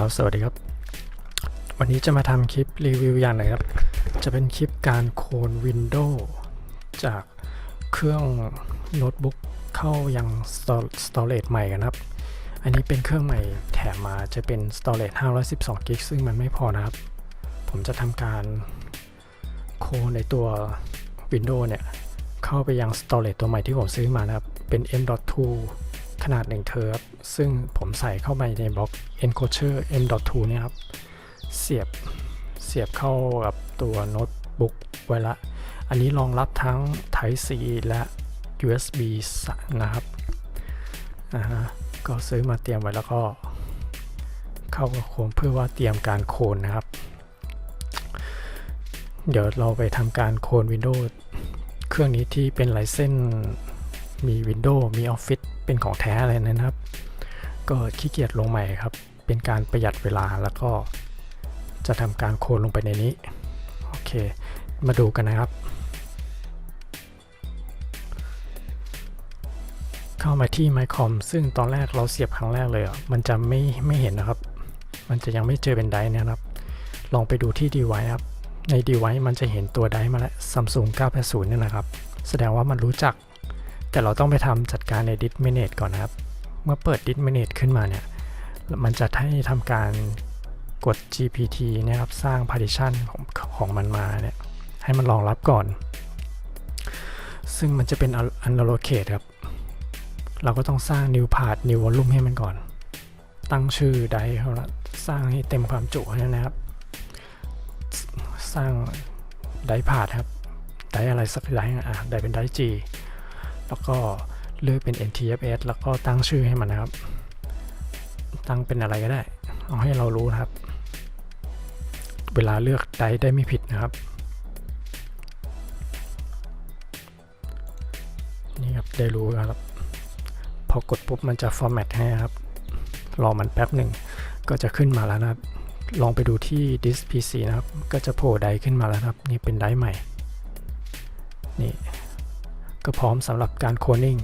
ครับ สวัสดีครับ วันนี้จะมาทำคลิปรีวิวอย่างไรครับ จะเป็นคลิปการโคลน Windows จากเครื่องโน้ตบุ๊กเข้ายัง Stor- Storage ใหม่กันครับ อันนี้เป็นเครื่องใหม่แถมมาจะเป็น Storage 512 g b ซึ่งมันไม่พอนะครับ ผมจะทำการโคลนในตัว Windows เนี่ย เข้าไปยัง Storage ตัวใหม่ที่ผมซื้อมานะครับ เป็น M.2 ขนาด1เทอร์บซึ่งผมใส่เข้าไปในบล็อก encoder M.2 เนี่ยครับ เสียบเสียบเข้ากับตัวโน้ตบุ๊กไว้ละ อันนี้รองรับทั้ง Type C และ USB นะครับอ่าฮะก็ซื้อมาเตรียมไว้แล้วก็เข้ากับโคมเพื่อว่าเตรียมการโคนนะครับ เดี๋ยวเราไปทำการโคน Windows เครื่องนี้ที่เป็นไลเส้น มี Windows มี Office เป็นของแท้อะไรนะครับ ก็ขี้เกียจลงใหม่ครับ เป็นการประหยัดเวลาแล้วก็จะทำการโคลนลงไปในนี้ โอเค มาดูกันนะครับ เข้ามาที่ MyCom ซึ่งตอนแรกเราเสียบครั้งแรกเลยอะมันจะไม่ไม่เห็นนะครับ มันจะยังไม่เจอเป็นไดนะครับ ลองไปดูที่ device ครับใน device มันจะเห็นตัวไดมาแล้ว Samsung 980นี่นะครับ แสดงว่ามันรู้จัก แต่เราต้องไปทำจัดการใน Dis Manage ก่อนนะครับ เมื่อเปิด Dis Manage ขึ้นมาเนี่ย มันจะให้ทำการกด GPT นะครับ สร้าง partition ของของมันมาเนี่ย ให้มันรองรับก่อน ซึ่งมันจะเป็น unallocate ครับ เราก็ต้องสร้าง new path new volume ให้มันก่อน ตั้งชื่อไดเขาละสร้างให้เต็มความจุนะครับ สร้างไดพาดครับไดอะไรสักไดอะไดเป็นได G แล้วก็เลือกเป็น NTFS แล้วก็ตั้งชื่อให้มันนะครับ ตั้งเป็นอะไรก็ได้ เอาให้เรารู้นะครับ เวลาเลือกไดได้ไม่ผิดนะครับ นี่ครับได้รู้ครับ พอกดปุ๊บมันจะ format ให้ครับ รอมันแป๊บหนึ่งก็จะขึ้นมาแล้วนะครับ ลองไปดูที่ disk PC นะครับ ก็จะโผล่ไดขึ้นมาแล้วครับ นี่เป็นไดใหม่ นี่ ก็พร้อมสำหรับการโคลนิ่ง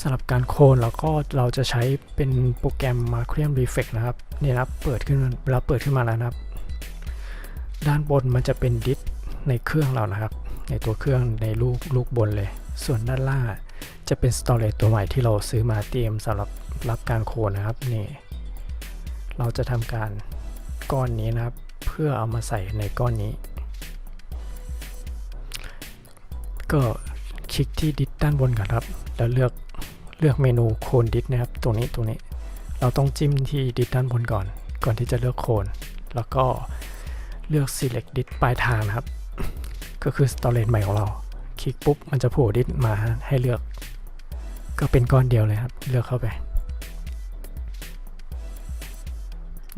สำหรับการโคลนแล้วก็เราจะใช้เป็นโปรแกรม Macrium Reflex นะครับนี่นะครับเปิดขึ้นเวลาเปิดขึ้นมาแล้วนะครับ ด้านบนมันจะเป็นดิสในเครื่องเรานะครับ ในตัวเครื่องในลูกลูกบนเลย ส่วนด้านล่างจะเป็น storage ตัวใหม่ที่เราซื้อมาเตรียมสำหรับรับการโคลนนะครับนี่เราจะทำการก้อนนี้นะครับ เพื่อเอามาใส่ในก้อนนี้ ก็ คลิกที่ดิสด้านบนก่อนครับ แล้วเลือกเลือกเมนูโคนดิสนะครับ ตรงนี้ตรงนี้ เราต้องจิ้มที่ดิสด้านบนก่อน ก่อนที่จะเลือกโคน แล้วก็เลือก select ดิสปลายทางนะครับ ก็คือ storage ใหม่ของเรา คลิกปุ๊บมันจะโผล่ดิสมาให้เลือก ก็เป็นก้อนเดียวเลยครับ เลือกเข้าไป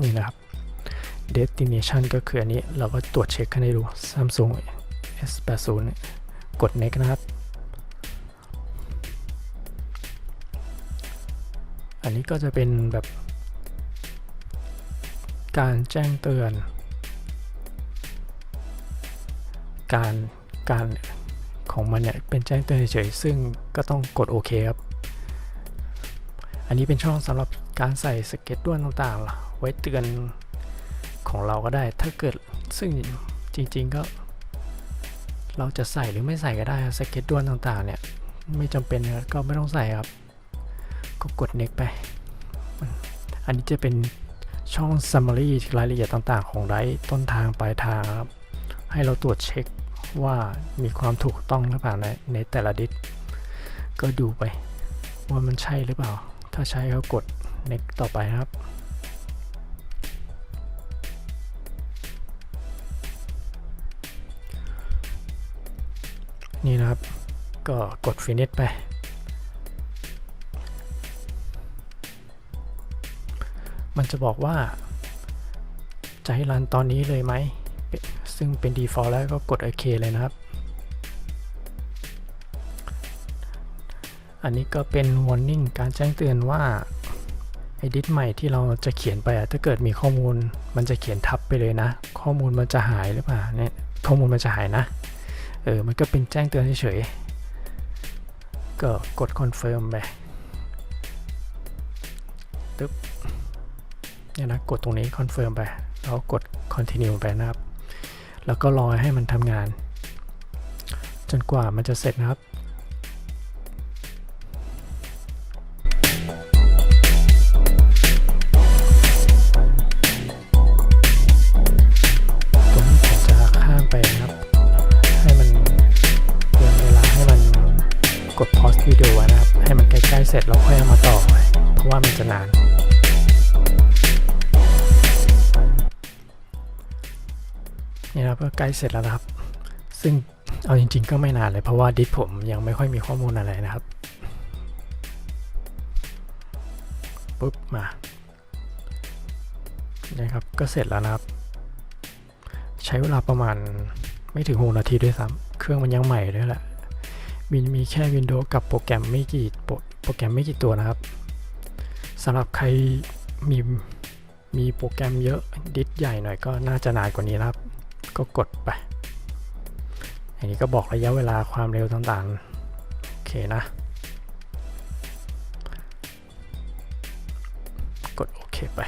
นี่นะครับ destination ก็คืออันนี้ เราก็ตรวจเช็คกันให้ดู Samsung S80 เนี่ยกด next นะครับ นนี้ก็จะเป็นแบบ การแจ้งเตือน การการของมันเนี่ยเป็นแจ้งเตือนเฉยๆซึ่งก็ต้องกดโอเคครับ อันนี้เป็นช่องสำหรับการใส่สเก็ตด้วนต่างๆ ไว้เตือนของเราก็ได้ ถ้าเกิดซึ่งจริงๆก็ เราจะใส่หรือไม่ใส่ก็ได้สเก็ตด้วนต่างๆเนี่ยไม่จำเป็นก็ไม่ต้องใส่ครับ ก็กด next ไป อันนี้จะเป็นช่อง summary รายละเอียดต่างๆ ของไดต้นทางปลายทางครับ ให้เราตรวจเช็คว่ามีความถูกต้องหรือเปล่าในในแต่ละดิสก็ดูไป ว่ามันใช่หรือเปล่า ถ้าใช่ก็กด next ต่อไปครับนี่นะครับ ก็กด finish ไป มันจะบอกว่า จะให้รันตอนนี้เลยไหม ซึ่งเป็น default แล้วก็กด OK เคเลยนะครับ อันนี้ก็เป็น warning การแจ้งเตือนว่าไอ้ดิสใหม่ที่เราจะเขียนไปถ้าเกิดมีข้อมูลมันจะเขียนทับไปเลยนะ ข้อมูลมันจะหายหรือเปล่าเนี่ยข้อมูลมันจะหายนะเออมันก็เป็นแจ้งเตือนเฉยๆก็กด confirm ไปตึ๊บ เนี่ยนะกดตรงนี้ confirm ไป แล้วกด continue ไปนะครับ แล้วก็รอให้มันทำงาน จนกว่ามันจะเสร็จนะครับตรงนี้ผมจะข้ามไปนะครับให้มันเตือนเวลาให้มันกด pause วิดีโอนะครับ ให้มันใกล้ ๆ เสร็จแล้วค่อยเอามาต่อ เพราะว่ามันจะนาน ใกล้เสร็จแล้วนะครับ ซึ่งเอาจริง ๆ ก็ไม่นานเลยเพราะว่าดิสผมยังไม่ค่อยมีข้อมูลอะไรนะครับปุ๊บมานะครับก็เสร็จแล้วนะครับ ใช้เวลาประมาณไม่ถึง6นาทีด้วยซ้ำเครื่องมันยังใหม่ด้วยแหละมีมีแค่ Windows กับโปรแกรมไม่กี่โปรโปรแกรมไม่กี่ตัวนะครับสำหรับใครมีมีโปรแกรมเยอะดิสใหญ่หน่อยก็น่าจะนานกว่านี้นะครับ ก็กดไป อันนี้ก็บอกระยะเวลาความเร็วต่างๆ โอเคนะ กดโอเคไป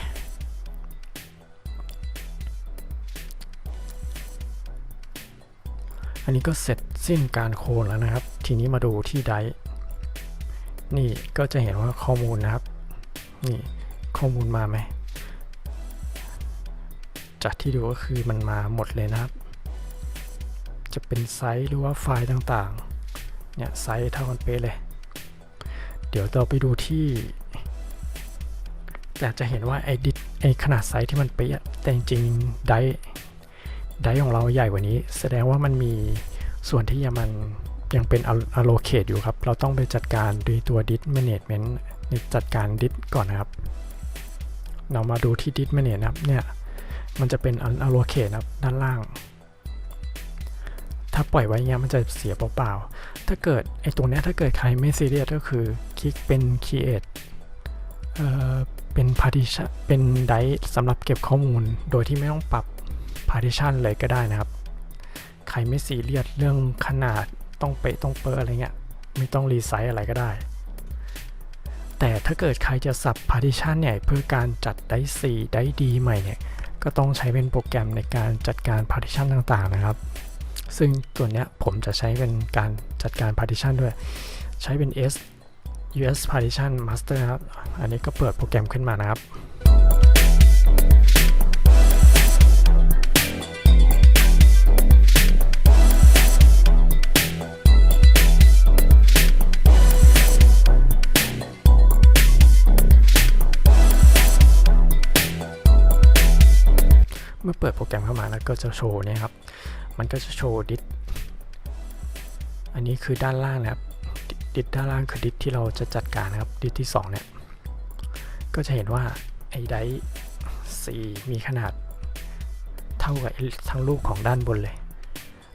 อันนี้ก็เสร็จสิ้นการโคลนแล้วนะครับ ทีนี้มาดูที่ไดนี่ก็จะเห็นว่าข้อมูลนะครับ นี่ข้อมูลมาไหม จากที่ดูก็คือมันมาหมดเลยนะครับ จะเป็นไซส์หรือว่าไฟล์ต่างๆ เนี่ยไซส์เท่ากันเป๊ะเลย เดี๋ยวเราไปดูที่แต่จะเห็นว่าไอ้ดิไอ้ขนาดไซส์ที่มันเป๊ะแต่จริงๆไดไดของเราใหญ่กว่านี้ แสดงว่ามันมีส่วนที่ยังมันยังเป็น allocate อยู่ครับ เราต้องไปจัดการด้วยตัว disk management ในจัดการดิสก่อนนะครับ เรามาดูที่ disk management นะครับเนี่ย มันจะเป็น allocate นะครับด้านล่าง ถ้าปล่อยไว้เงี้ยมันจะเสียเปล่าๆ ถ้าเกิดไอตรงเนี้ยถ้าเกิดใครไม่ซีเรียสก็คือคลิกเป็น create เอ่อเป็น partition เป็นไดร์สำหรับเก็บข้อมูล โดยที่ไม่ต้องปรับ partition เลยก็ได้นะครับ ใครไม่ซีเรียสเรื่องขนาดต้องเป๊ะต้องเปอร์อะไรเงี้ยไม่ต้องรีไซส์อะไรก็ได้ แต่ถ้าเกิดใครจะสับ partition เนี่ยเพื่อการจัดไดร์ C ไดร์ D ใหม่เนี่ย ก็ต้องใช้เป็นโปรแกรมในการจัดการ partition ต่างๆนะครับ ซึ่งตัวเนี้ยผมจะใช้เป็นการจัดการ partition ด้วย ใช้เป็น S US partition master นะครับ อันนี้ก็เปิดโปรแกรมขึ้นมานะครับ เปิดโปรแกรมเข้ามาแล้วก็จะโชว์เนี่ยครับ มันก็จะโชว์ดิสอันนี้คือด้านล่างนะครับดิสด้านล่างคือดิสที่เราจะจัดการนะครับดิสที่2เนี่ยก็จะเห็นว่าไอ้ไดสีมีขนาดเท่ากับทั้งลูกของด้านบนเลย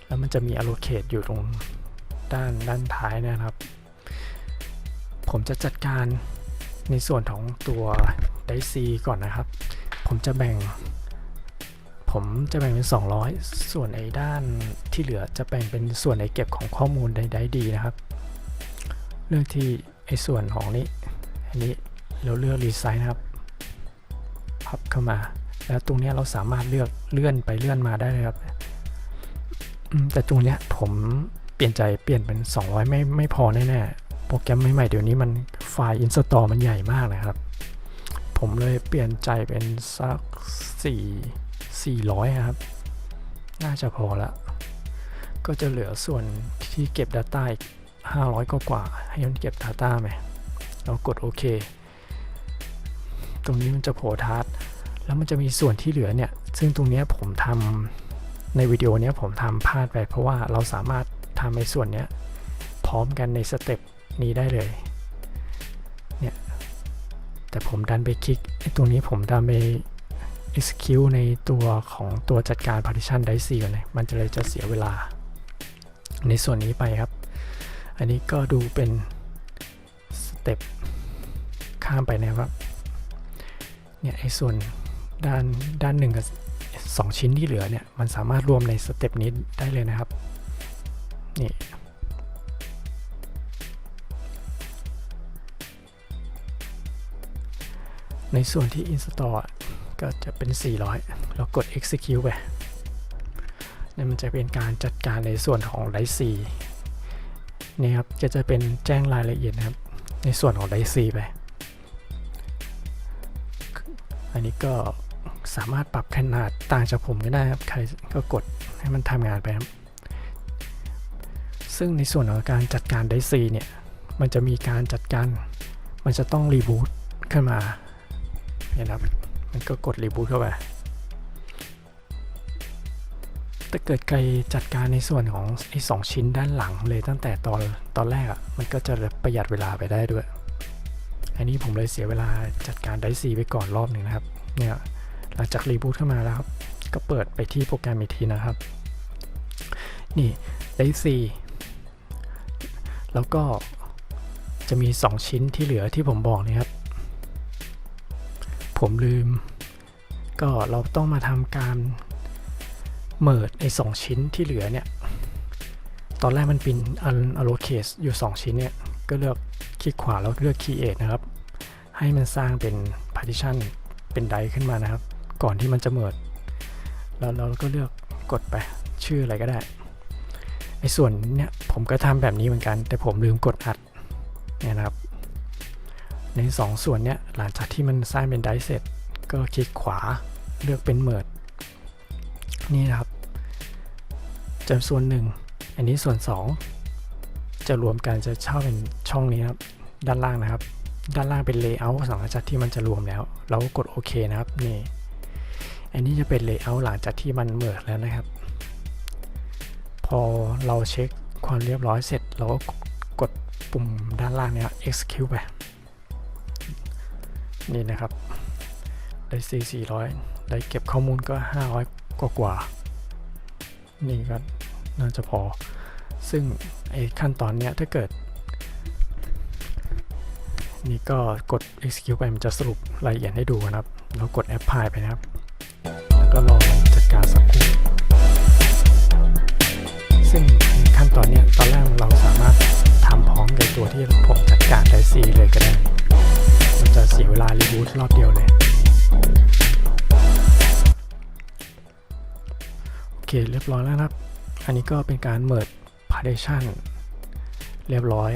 แล้วมันจะมี allocate อยู่ตรงด้านด้านท้ายนะครับ ผมจะจัดการในส่วนของตัวไดซีก่อนนะครับ ผมจะแบ่ง ผมจะแบ่งเป็น 200 ส่วนไอ้ด้านที่เหลือจะแบ่งเป็นส่วนไอ้เก็บของข้อมูลใดๆดีนะครับ เลือกที่ไอ้ส่วนของนี้ อันนี้เราเลือกรีไซน์นะครับ พับเข้ามา แล้วตรงนี้เราสามารถเลือกเลื่อนไปเลื่อนมาได้เลยครับอืมแต่ตรงเนี้ยผมเปลี่ยนใจเปลี่ยนเป็น 200 ไม่ไม่พอแน่ๆ โปรแกรมใหม่ๆเดี๋ยวนี้มันไฟล์ install มันใหญ่มากเลยครับ ผมเลยเปลี่ยนใจเป็นสัก4 400 ครับ น่าจะพอละ ก็จะเหลือส่วนที่เก็บ Data อีก 500 กว่ากว่า ให้มันเก็บ Data ไหมเรากดโอเค ตรงนี้มันจะโผล่ทัสแล้วมันจะมีส่วนที่เหลือเนี่ย ซึ่งตรงนี้ผมทำในวิดีโอนี้ผมทำพลาดไปเพราะว่าเราสามารถทำในส่วนเนี้ยพร้อมกันในสเต็ปนี้ได้เลย เนี่ย แต่ผมดันไปคลิกไอ้ตรงนี้ผมดันไป execute ในตัวของตัวจัดการ partition ได้4ก่อนเลยมันจะเลยจะเสียเวลา ในส่วนนี้ไปครับ อันนี้ก็ดูเป็นสเต็ปข้ามไปนะครับเนี่ยไอ้ส่วนด้านด้านหนึ่งกับสองชิ้นที่เหลือเนี่ยมันสามารถรวมในสเต็ปนี้ได้เลยนะครับนี่ในส่วนที่ install อะ ก็จะเป็น 400แล้วกด execute ไปนี่มันจะเป็นการจัดการในส่วนของไดซีนี่ครับก็จะเป็นแจ้งรายละเอียดนะครับ ในส่วนของไดซีไป อันนี้ก็สามารถปรับขนาดต่างจากผมก็ได้ครับ ใครก็กดให้มันทำงานไปครับ ซึ่งในส่วนของการจัดการไดซีเนี่ย มันจะมีการจัดการ มันจะต้องรีบูตขึ้นมาเห็นครับ ก็กดรีบูตเข้าไปถ้าเกิดใครจัดการในส่วนของไอ้สองชิ้นด้านหลังเลยตั้งแต่ตอนตอนแรกอะ่ะมันก็จะประหยัดเวลาไปได้ด้วย อันนี้ผมเลยเสียเวลาจัดการไดซีไปก่อนรอบหนึ่งนะครับ เนี่ยหลังจากรีบูตเข้ามาแล้วครับก็เปิดไปที่โปรแกรมอีกทีนะครับ นี่ไดซีแล้วก็จะมี 2 ชิ้นที่เหลือที่ผมบอกนะครับ ผมลืม ก็เราต้องมาทำการเมิดไอ้สชิ้นที่เหลือเนี่ย ตอนแรกมันเป็น unallocate อยู่ 2 ชิ้นเนี่ย ก็เลือกคลิกขวาแล้วเลือก create นะครับ ให้มันสร้างเป็น partition เป็นไดขึ้นมานะครับ ก่อนที่มันจะเมิดแล้วเราก็เลือกกดไปชื่ออะไรก็ได้ไอ้ส่วนเนี่ยผมก็ทำแบบนี้เหมือนกัน แต่ผมลืมกดอัดเนี่ยนะครับ ใน 2 ส่วนเนี้ยหลังจากที่มันสร้างเป็นไดเสร็จก็คลิกขวาเลือกเป็นเมิดนี่นะครับจะส่วนหนึ่งอันนี้ส่วน 2 จะรวมกันจะเช่าเป็นช่องนี้ครับด้านล่างนะครับ ด้านล่างเป็น Layout สองจากที่มันจะรวมแล้ว เราก็กดโอเคนะครับนี่อันนี้จะเป็น Layout หลังจากที่มันเมิดแล้วนะครับ พอเราเช็คความเรียบร้อยเสร็จเราก็กดปุ่มด้านล่างเนี่ย execute ไป นี่นะครับได้4 400ได้เก็บข้อมูลก็ 500 กว่ากว่า นี่ก็น่าจะพอ ซึ่งไอ้ขั้นตอนเนี้ยถ้าเกิด นี่ก็กด execute ไปมันจะสรุปรายละเอียดให้ดูนะครับ แล้วกด apply ไปนะครับ แล้วก็รอจัดการสักครู่ซึ่งขั้นตอนเนี้ยตอนแรกเรา รอบเดียวเลย โอเคเรียบร้อยแล้วครับ อันนี้ก็เป็นการเมิด partition เรียบร้อย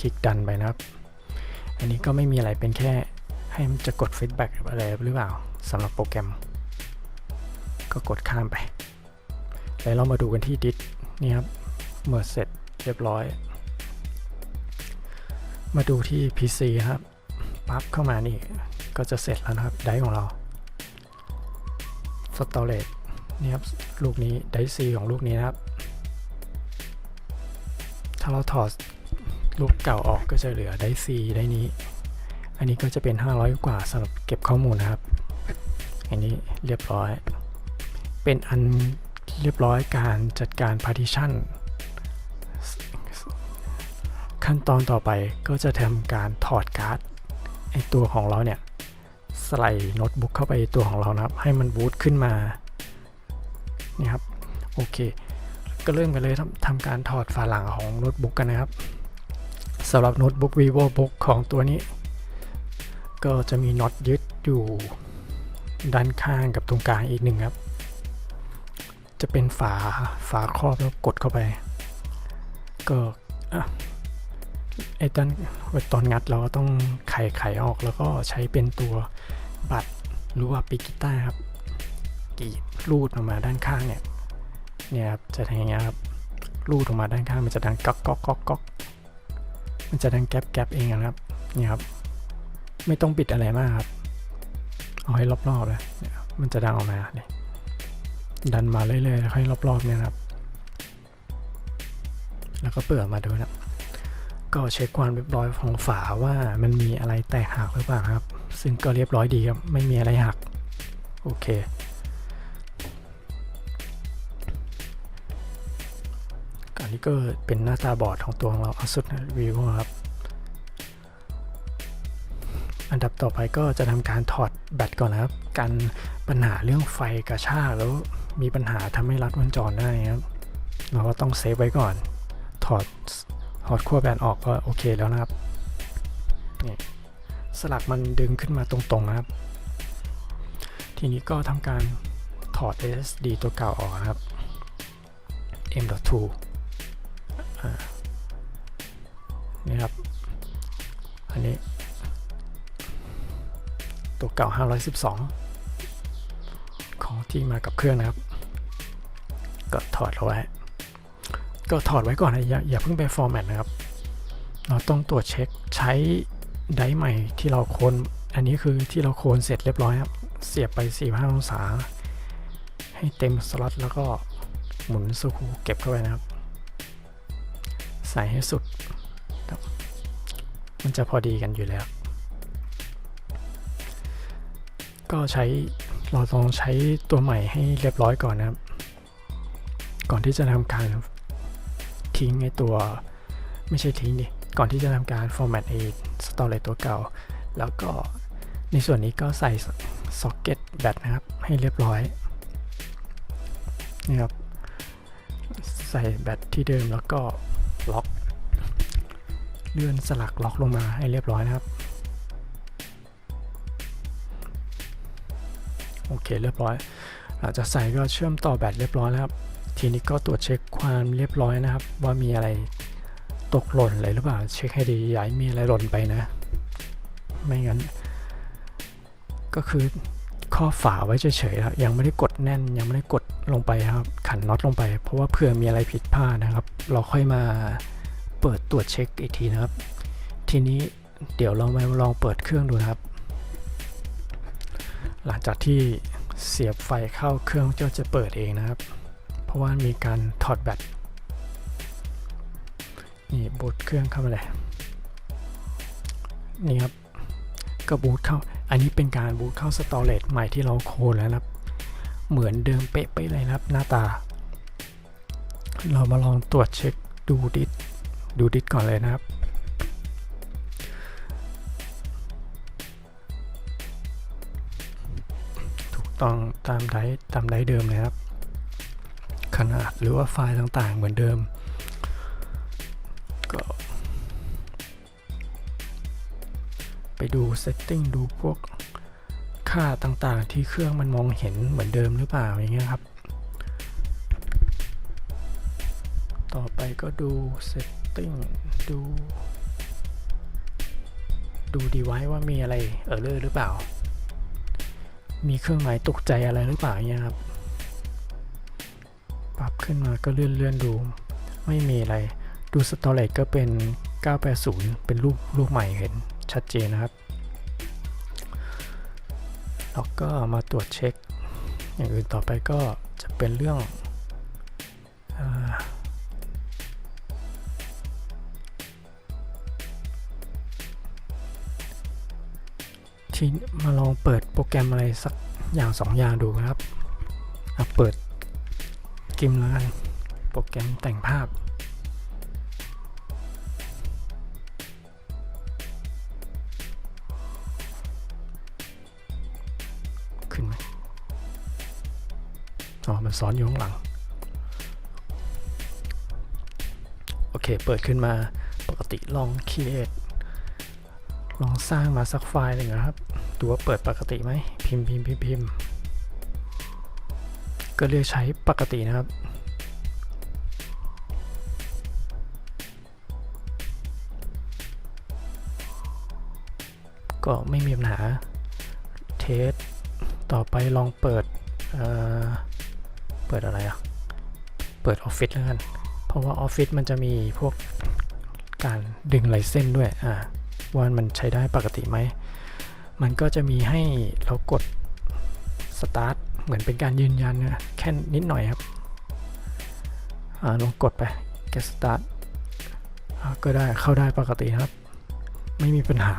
คลิกดันไปนะครับ อันนี้ก็ไม่มีอะไรเป็นแค่ให้มันจะกด feedback อะไรหรือเปล่าสำหรับโปรแกรม ก็กดข้ามไปแล้วเรามาดูกันที่ดิสนี่ครับเมิดเสร็จเรียบร้อย มาดูที่ PC ครับ ปั๊บเข้ามานี่ ก็จะเสร็จแล้วนะครับไดของเรา Storage นี่ครับลูกนี้ไดซีของลูกนี้นะครับ ถ้าเราถอดลูกเก่าออกก็จะเหลือไดซีไดนี้ อันนี้ก็จะเป็น 500 กว่าสำหรับเก็บข้อมูลนะครับ อันนี้เรียบร้อย เป็นอันเรียบร้อยการจัดการ partition ขั้นตอนต่อไปก็จะทำการถอดการ์ดไอตัวของเราเนี่ย สไลด์โน้ตบุ๊กเข้าไปตัวของเรานะครับ ให้มันบูตขึ้นมานี่ครับโอเค ก็เริ่มกันเลยทำทำการถอดฝาหลังของโน้ตบุ๊กกันนะครับสำหรับโน้ตบุ๊ก vivobook ของตัวนี้ ก็จะมีน็อตยึดอยู่ด้านข้างกับตรงกลางอีกหนึ่งครับ จะเป็นฝาฝาครอบแล้วกดเข้าไป ก็ไอ้ตอนตอนงัดเราก็ต้องไขไขออกแล้วก็ใช้เป็นตัว บัตรหรือว่าปิกิต้าครับกรีดรูดออกมาด้านข้างเนี่ยเนี่ยครับจะทำอย่างเงี้ยครับรูดออกมาด้านข้างมันจะดังก๊อกก๊อกก๊อกก๊อกมันจะดังแก๊บแก๊บเองนะครับเนี่ยครับ ไม่ต้องปิดอะไรมากครับ เอาให้รอบๆเลยเนี่ยมันจะดังออกมาเนี่ยดันมาเรื่อยๆแล้วค่อยรอบๆเนี่ยครับ แล้วก็เปิดมาดูนะก็เช็คความเรียบร้อยของฝาว่ามันมีอะไรแตกหักหรือเปล่าครับ ซึ่งก็เรียบร้อยดีครับ ไม่มีอะไรหัก โอเค อันนี้ก็เป็นหน้าตาบอร์ดของตัวของเรา ASUS Vivo ครับ อันดับต่อไปก็จะทำการถอดแบตก่อนนะครับ กันปัญหาเรื่องไฟกระชากแล้วมีปัญหาทำให้รัดวงจรได้ครับ เราก็ต้องเซฟไว้ก่อน ถอดถอดขั้วแบนออกก็โอเคแล้วนะครับนี่ สลักมันดึงขึ้นมาตรงๆนะครับ ทีนี้ก็ทำการถอด SSD ตัวเก่าออกนะครับ M.2 อ่านี่ครับ อันนี้ ตัวเก่า 512 ของที่มากับเครื่องนะครับ ก็ถอดเอาไว้ ก็ถอดไว้ก่อนนะอย่าอย่าเพิ่งไปฟอร์แมตนะครับ เราต้องตรวจเช็คใช้ ไดร์ใหม่ที่เราโคนอันนี้คือที่เราโคนเสร็จเรียบร้อยครับ เสียบไป 45 องศา ให้เต็มสล็อตแล้วก็หมุนสกรูเก็บเข้าไปนะครับ ใส่ให้สุด มันจะพอดีกันอยู่แล้ว ก็ใช้เราต้องใช้ตัวใหม่ให้เรียบร้อยก่อนนะครับ ก่อนที่จะทำการทิ้งไอตัวไม่ใช่ทิ้งดิ ก่อนที่จะทำการ format ไอ storage ตัวเก่า แล้วก็ในส่วนนี้ก็ใส่ซ็อกเก็ตแบตนะครับ ให้เรียบร้อยนี่ครับใส่แบตที่เดิมแล้วก็ล็อกเลื่อนสลักล็อกลงมาให้เรียบร้อยนะครับ โอเคเรียบร้อยหลังจากใส่ก็เชื่อมต่อแบตเรียบร้อยแล้วครับ ทีนี้ก็ตรวจเช็คความเรียบร้อยนะครับ ว่ามีอะไร ตกหล่นอะไรหรือเปล่า เช็คให้ดีอย่าให้มีอะไรหล่นไปนะ ไม่งั้น ก็คือข้อฝาไว้เฉยๆครับยังไม่ได้กดแน่นยังไม่ได้กดลงไปครับ ขันน็อตลงไป เพราะว่าเผื่อมีอะไรผิดพลาดนะครับ เราค่อยมาเปิดตรวจเช็คอีกทีนะครับ ทีนี้เดี๋ยวเรามาลองเปิดเครื่องดูครับ หลังจากที่เสียบไฟเข้าเครื่องก็จะเปิดเองนะครับ เพราะว่ามีการถอดแบต นี่บูตเครื่องเข้ามาเลยนี่ครับก็บูตเข้า อันนี้เป็นการบูตเข้าสตอเรจใหม่ที่เราโคนแล้วนะครับ เหมือนเดิมเป๊ะไปเลยนะครับหน้าตา เรามาลองตรวจเช็คดูดิสดูดิสก่อนเลยนะครับถูกต้องตามไดร์ตามไดร์เดิมเลยครับ ขนาดหรือว่าไฟล์ต่างๆเหมือนเดิม ไปดู setting ดูพวกค่าต่างๆ ที่เครื่องมันมองเห็นเหมือนเดิมหรือเปล่าอย่างเงี้ยครับ ต่อไปก็ดู setting ดู ดู device ว่ามีอะไรเออเลอร์หรือเปล่า มีเครื่องหมายตกใจอะไรหรือเปล่าเนี่ยครับ ปรับขึ้นมาก็เลื่อนเลื่อนดู ไม่มีอะไร ดูสตอเรจก็เป็น 980 เป็นรูปรูปใหม่เห็น ชัดเจนนะครับ แล้วก็มาตรวจเช็ค อย่างอื่นต่อไปก็จะเป็นเรื่องอที่มาลองเปิดโปรแกรมอะไรสักอย่างสองอย่างดูครับอะเปิดกิมแล้วกันโปรแกรมแต่งภาพ มันซ้อนอยู่ข้างหลัง โอเค เปิดขึ้นมาปกติลอง create ลองสร้างมาสักไฟล์หนึ่งนะครับ ดูว่าเปิดปกติไหม พิมพ์พิมพ์พิมพ์พิมพ์ก็เรียกใช้ปกตินะครับ ก็ไม่มีปัญหา เทส ต่อไปลองเปิด เอ่อ เปิดอะไรอะเปิดออฟฟิศแล้วกัน เพราะว่าออฟฟิศมันจะมีพวกการดึงไลเส้นด้วย อ่า ว่ามันใช้ได้ปกติไหม มันก็จะมีให้เรากด Start เหมือนเป็นการยืนยันนะแค่นิดหน่อยครับ อ่า ลองกดไป get start ก็ได้เข้าได้ปกตินะครับ ไม่มีปัญหา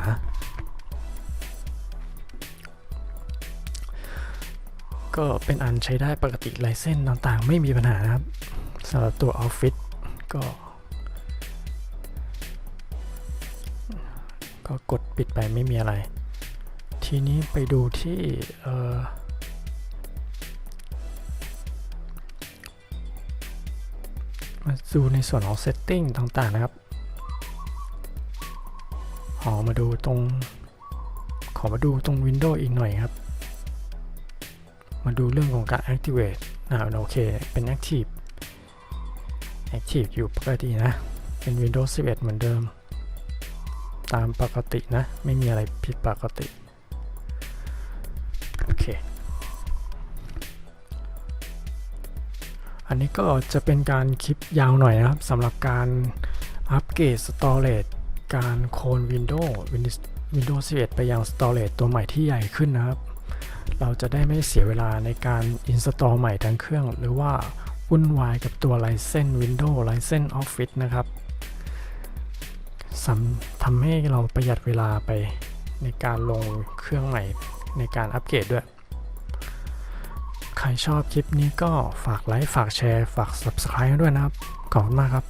ก็เป็นอันใช้ได้ปกติลายเส้นต่างๆ ไม่มีปัญหานะครับสำหรับตัวออฟฟิศก็ก็กดปิดไปไม่มีอะไร ทีนี้ไปดูที่เออมาดูในส่วนของ setting ต่างๆนะครับขอมาดูตรง ขอมาดูตรง Windows อีกหน่อยครับ มาดูเรื่องของการ activate อ่าโอเค เป็น active active อยู่ปกตินะ เป็น Windows 11 เหมือนเดิม ตามปกตินะ ไม่มีอะไรผิดปกติ โอเค อันนี้ก็จะเป็นการคลิปยาวหน่อยนะครับสำหรับการอัปเกรด Storage การโคลน Windows Windows Windows 11 ไปยัง Storage ตัวใหม่ที่ใหญ่ขึ้นนะครับ เราจะได้ไม่เสียเวลาในการ install ใหม่ทั้งเครื่อง หรือว่าวุ่นวายกับตัว License Windows License Office นะครับทำให้เราประหยัดเวลาไปในการลงเครื่องใหม่ในการอัปเกรดด้วย ใครชอบคลิปนี้ก็ฝากไลค์ ฝากแชร์ ฝาก Subscribe ด้วยนะครับ ขอบคุณมากครับ